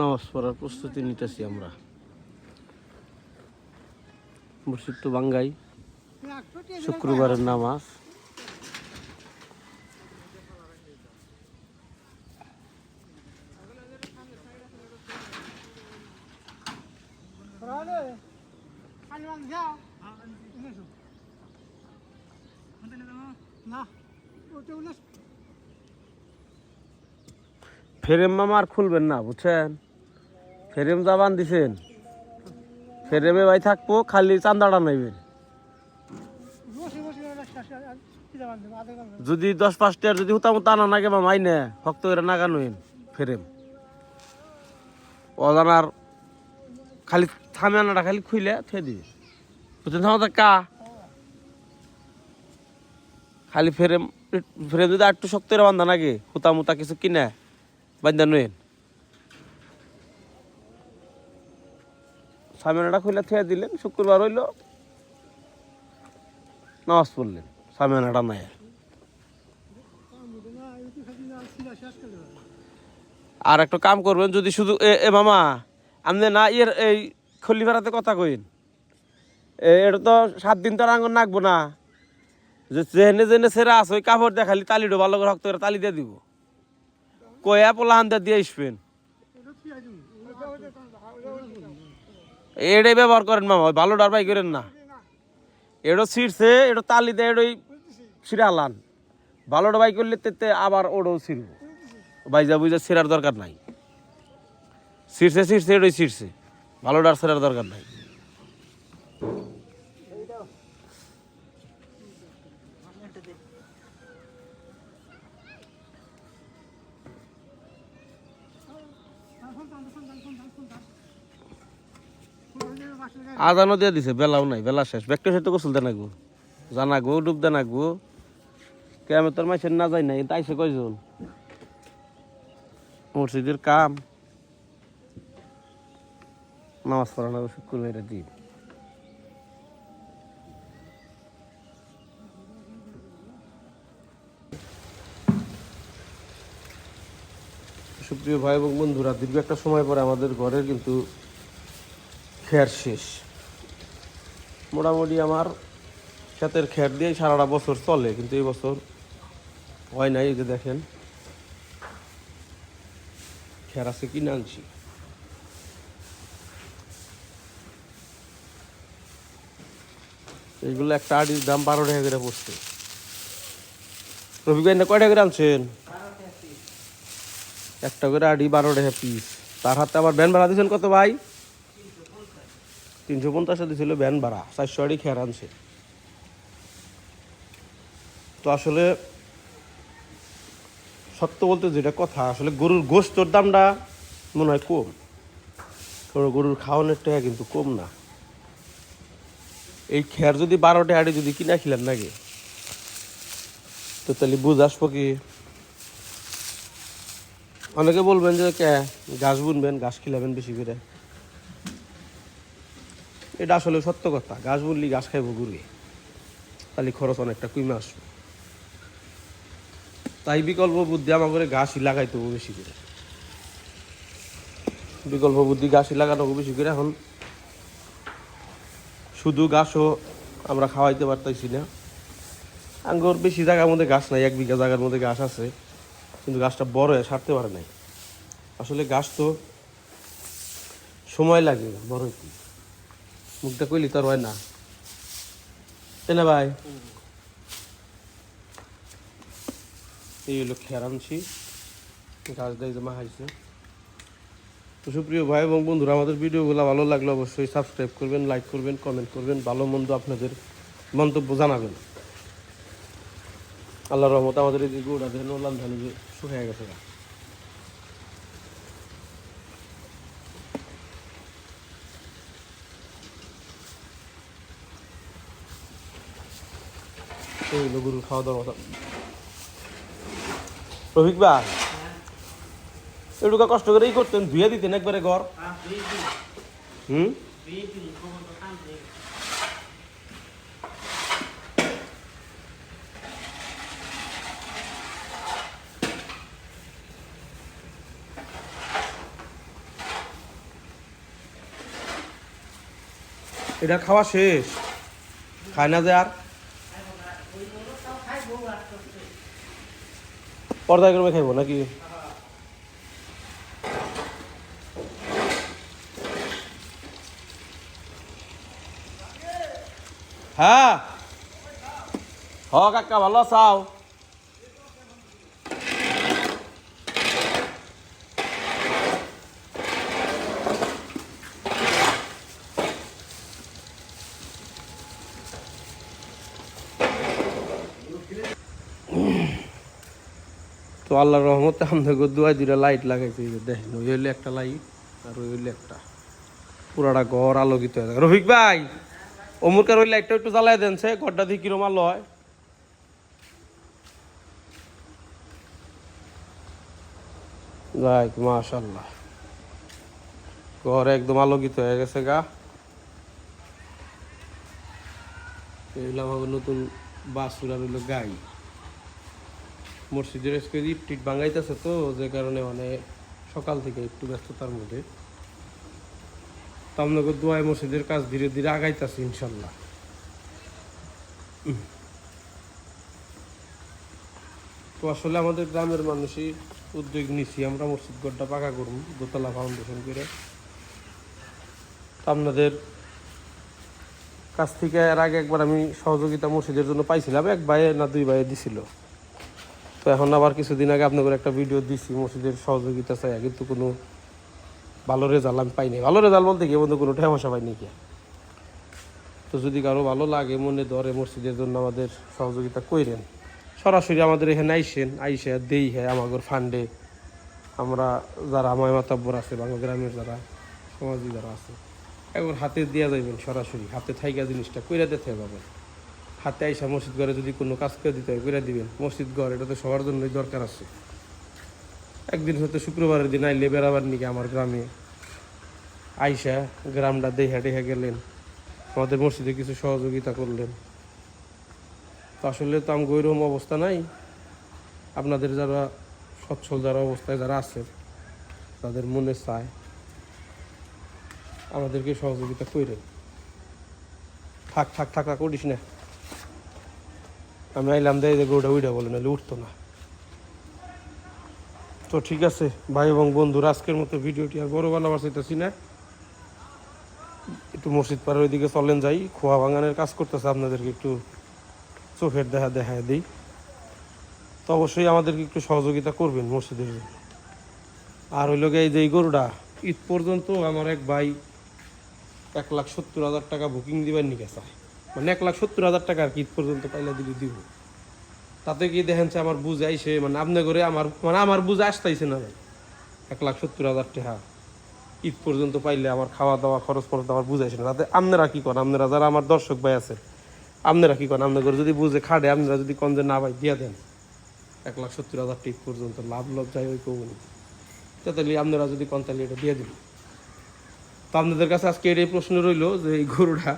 নামাজ পড়ার প্রস্তুতি নিতেছি আমরা। মসজিদ তো বাঙ্গাই শুক্রবারের নামাজ। ফেরেম মামা আর খুলবেন না, বুঝছেন? ফেরেম জাবান দিছেন। ফেরেমে ভাই থাকব খালি চান্দাটা নেবেন যদি দশ পাঁচটার যদি হুতাম টানা নাগে বা মাইনে ভক্ত করে নাগানোয়েন ফেরেম। অজানার খালি থামে আনাটা খালি খুইলে থে দিবে। বুঝছেন থামা কা। খালি ফ্রেম ফ্রেম যদি একটু শক্ত বান্ধা নাকি হুতা মুতা কিছু কিনে বান্ধা নইন সামিয়ানাটা খুলে থুয়ে দিলেন, শুক্রবার হইল নামাজ পড়লেন, সামিয়ানাটা নাই আর। একটা কাম করবেন, যদি শুধু এ মামা, আপনি না ইয়ের এই খল্লিপাড়াতে কথা কইন এটা তো সাত দিন তো আঙুর নাকবো না। যে যেনে যেনে সেরা আছে, ওই কাপড় দিয়ে খালি তালিটো ভালো করে রক্ত করে তালি দিয়ে দিব। কয়া পোলা হান দিয়ে আসবেন। এটাই ব্যবহার করেন মামা ভালো ডার বাই করেন না। এটো ছিঁড়ছে এটো তালি দেয় এটোই ছিঁড়ালান। ভালো বাই করলে তেতে আবার ওটাও ছিঁড়ব। বাইজা বুঝা ছিঁড়ার দরকার নাই। ছিঁড়ছে ছিঁড়ছে এটাই ছিঁড়ছে। ভালো ডার ছিঁড়ার দরকার নাই। আদানও দিয়ে দিছে, বেলাও নাই, বেলা শেষ। ব্যাগটা সে তো গোসল দেন আগবো জানাগো ডুব দেন আগবো কেমন তোর মাসের না যাই নাই তাইছে কয়জন? মসজিদের কাম। নামাজ পড়ানো শুক্রবারের দিন। সুপ্রিয় ভাই এবং বন্ধুরা, দীর্ঘ একটা সময় পরে আমাদের ঘরের কিন্তু খেয়ার শেষ। মোটামুটি আমার ক্ষেতের খেয়ার দিয়ে সারাটা বছর চলে, কিন্তু এই বছর হয় নাই যে দেখেন। খেয়ার আছে কিনে আনছি। এইগুলো একটা আড়ির দাম বারো টাকা করে পড়ছে। রবি ভাই না কয় টাকা করে আনছেন? একটা করে আড়ি বারো টাকা পিস তার হাতে আবার ভ্যান ভাড়া দিয়েছেন কত ভাই? তিনশো পঞ্চাশে দিয়েছিল ভ্যান ভাড়া, চারশো আড়ি খেয়ার আনছে। তো আসলে সত্য বলতে যেটা কথা, আসলে গরুর গোস্তর দামটা মনে হয় কম। কারণ গরুর খাওয়ানোর টাকা কিন্তু কম না। এই খেয়ার যদি বারোটা আড়ি যদি কিনা খিলেন নাকি তো তাহলে বুঝ আসব কি? অনেকে বলবেন যে, কে? গাছ বুনবেন গাছ খিলাবেন বেশি করে। এটা আসলে সত্য কথা। ঘাস বুনলি ঘাস খাইব গুরুয়ে তাহলে খরচ অনেকটা কমে আসবে। তাই বিকল্প বুদ্ধি আমার করে ঘাসই লাগাইতে বেশি করে। বিকল্প বুদ্ধি ঘাসই লাগানো বেশি করে এখন। শুধু ঘাসও আমরা খাওয়াইতে পারতেছি না। আঙ্গুর বেশি জায়গার মধ্যে গাছ নাই, এক বিঘা জায়গার মধ্যে গাছ আছে। কিন্তু গাছটা বড় হয়ে, সারতে পারে নাই। আসলে গাছ তো সময় লাগে বড় মুখটা কইলি তোর হয় না। তাই না ভাই। এই হলো খেয়ার আনছি গাছ দিয়ে জমা খাইছে তো সুপ্রিয় ভাই এবং বন্ধুরা, আমাদের ভিডিওগুলো ভালো লাগলে অবশ্যই সাবস্ক্রাইব করবেন লাইক করবেন কমেন্ট করবেন, ভালো মন্দ আপনাদের মন্তব্য জানাবেন। আল্লাহ রহমত আমাদের এই যে গোড়া দেখেন ওলাম ধান শুকিয়ে গেছে কষ্ট গরুর খাওয়া কথা। বা এটুকু কষ্ট করেই করতেন ধুয়ে দিতেন একবারে ঘর। হুম? এটা খাওয়া শেষ। খায় না যে আর? পর্দা করে খাইবো নাকি? হ্যাঁ। হ কাকা ভালো আছাও তো আল্লাহর রহমতে আমাদের দুয়াই দুইটা লাইট লাগাইছে দেখেন, ওই হইলে একটা লাইট আর ওই হইলে একটা। পুরাটা ঘর আলোকিত হয়ে থাকে। রফিক ভাই অমুরকার ওই লাইটটা একটু জ্বালাই দেন, সে ঘরটা দিয়ে কিরম আলো হয়? যাই মাশাল্লাহ ঘর একদম আলোকিত হয়ে গেছে গা। এগুলো নতুন বাসুর আর হইল গাই মসজিদের আজকে টিট ভাঙাইতেছে তো, যে কারণে মানে সকাল থেকে একটু ব্যস্ততার মধ্যে। তো আপনাকে দোয়ায় মসজিদের কাজ ধীরে ধীরে আগাইতেছে, ইনশাল্লাহ। তো আসলে আমাদের গ্রামের মানুষই উদ্যোগ নিছি, আমরা মসজিদ ঘরটা পাকা করব দোতলা ফাউন্ডেশন করে। আপনাদের কাছ থেকে এর আগে একবার আমি সহযোগিতা মসজিদের জন্য পাইছিলাম, এক ভাইয়ে না দুই ভাইয়ে দিছিল। তো এখন আবার কিছুদিন আগে আপনাদের একটা ভিডিও দিছি, মসজিদের সহযোগিতা চাই কিন্তু কোনো ভালো রেজাল্ট আমি পাইনি। ভালো রেজাল্ট বলতে গিয়ে বন্ধু কোনো ঠেমসা পাইনি কি? তো যদি কারও ভালো লাগে, মনে ধরে মসজিদের জন্য আমাদের সহযোগিতা কইরেন। সরাসরি আমাদের এখানে আইসেন, আইসে দেই হ্যাঁ আমাদের ফান্ডে আমরা যারা আমায় মাতাব্বর আছে, বাংলা গ্রামের যারা সমাজী যারা আছে, একবার হাতে দেওয়া যাইবেন সরাসরি, হাতে থাইকা জিনিসটা কইরা দিতে পারবেন হাতে আইসা মসজিদ ঘরে যদি কোনো কাজ করে দিতে হয় করে দিবেন, মসজিদ ঘর, এটা তো সবার জন্যই দরকার আছে। একদিন হয়তো শুক্রবারের দিন আইলে বেড়াবার নিকে আমার গ্রামে আইসা গ্রামটা দেহা টেহা গেলেন, আমাদের মসজিদে কিছু সহযোগিতা করলেন। তো আসলে তো আমি গৈরম অবস্থা নাই। আপনাদের যারা সচ্ছল, যারা অবস্থায় যারা আছে, তাদের মনে চায় আমাদেরকে সহযোগিতা করেন থাক থাক থাক করিস না। আমি আইলাম দেয় যে গরুটা উইটা বলে, নাহলে উঠতো না। তো ঠিক আছে, ভাই এবং বন্ধুরা, আজকের মতো ভিডিওটি আর বড় বানাবার চাইতেছি না। একটু মসজিদ পাড়ার ওইদিকে চলেন যাই, খোয়া বাগানের কাজ করতেছে, আপনাদেরকে একটু চোখের দেখা দেখা দিই। তো অবশ্যই আমাদেরকে একটু সহযোগিতা করবেন মসজিদের জন্য। আর হইল এই যে এই গরুটা, ঈদ পর্যন্ত আমার এক ভাই এক লাখ সত্তর হাজার টাকা বুকিং দিবার নিকে চায় মানে এক লাখ সত্তর হাজার টাকা আর কি পর্যন্ত পাইলে দিলে দিব। তাতে কি দেখেন আমার বুঝ আইসে মানে আপনি করে আমার মানে আমার বুঝ আসতেইছে না ভাই। এক লাখ সত্তর হাজার টাকা ঈদ পর্যন্ত পাইলে আমার খাওয়া দাওয়া, খরচ খরচ আমার বুঝাইছে না। তাতে আপনারা কি করেন আপনারা যারা আমার দর্শক ভাই আছে আপনারা কি করেন আপনাদের যদি বুঝে খাটে, আপনারা যদি কম যে না ভাই, দিয়ে দেন। এক লাখ সত্তর হাজার টিপ পর্যন্ত লাভ লাভ যাই ওই কমনি তাহলে আপনারা যদি কন তাহলে এটা দিয়ে দিন। তো আপনাদের কাছে আজকে এটাই প্রশ্ন রইল যে এই গরুটা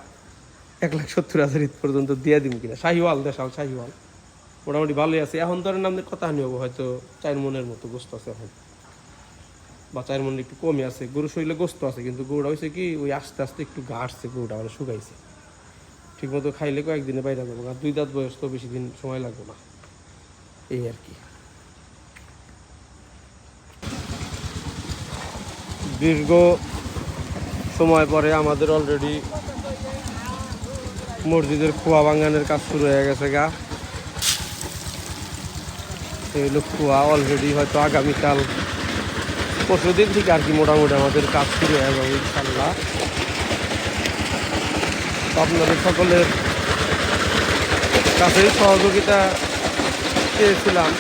এক লাখ সত্তর হাজার ঈদ পর্যন্ত দিয়ে দিন কিনা? শাহিওয়াল, দেশাল, শাহিওয়াল। মোটামুটি ভালোই আছে। এখন ধরেন আপনাদের কথা নিয়ে হয়তো চার মনের মতো গোস্ত আছে এখন। বা চার মন একটু কমে আছে। গরু শরীরে গোস্ত আছে, কিন্তু গরুটা হয়েছে কি, ওই আস্তে আস্তে একটু ঘাটছে গরুটা মানে শুকাইছে। ঠিক মতো খাইলে কয়েকদিনে বাইরে যাব আর দুই দাঁত বয়স তো বেশি দিন সময় লাগবে না। এই আর কি। দীর্ঘ সময় পরে আমাদের অলরেডি মসজিদের খোয়া বাঙানের কাজ শুরু হয়ে গেছে গা। এই হলো খোয়া অলরেডি হয়তো আগামীকাল পরশু দিন থেকে আর কি মোটামুটি আমাদের কাজ শুরু হয়ে যাবে ইনশাল্লাহ আপনাদের সকলের কাছে সহযোগিতা চেয়েছিলাম,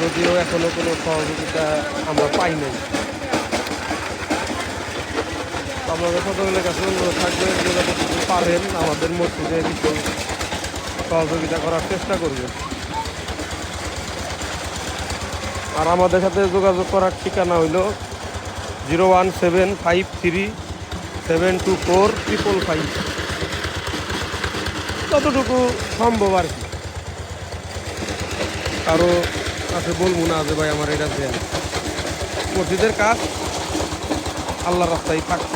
যদিও এখনও কোনো সহযোগিতা আমরা পাই নাই আপনাদের সকলের কাছে অনুরোধ থাকবে পারেন আমাদের মসজিদে কিছু সহযোগিতা করার চেষ্টা করবেন আর আমাদের সাথে যোগাযোগ করার ঠিকানা হইল zero one seven five three seven two four triple five. যতটুকু সম্ভব আর কি। কারও কাছে বলব না যে ভাই আমার এটা দেন। মসজিদের কাজ আল্লাহ রাস্তায় থাকব।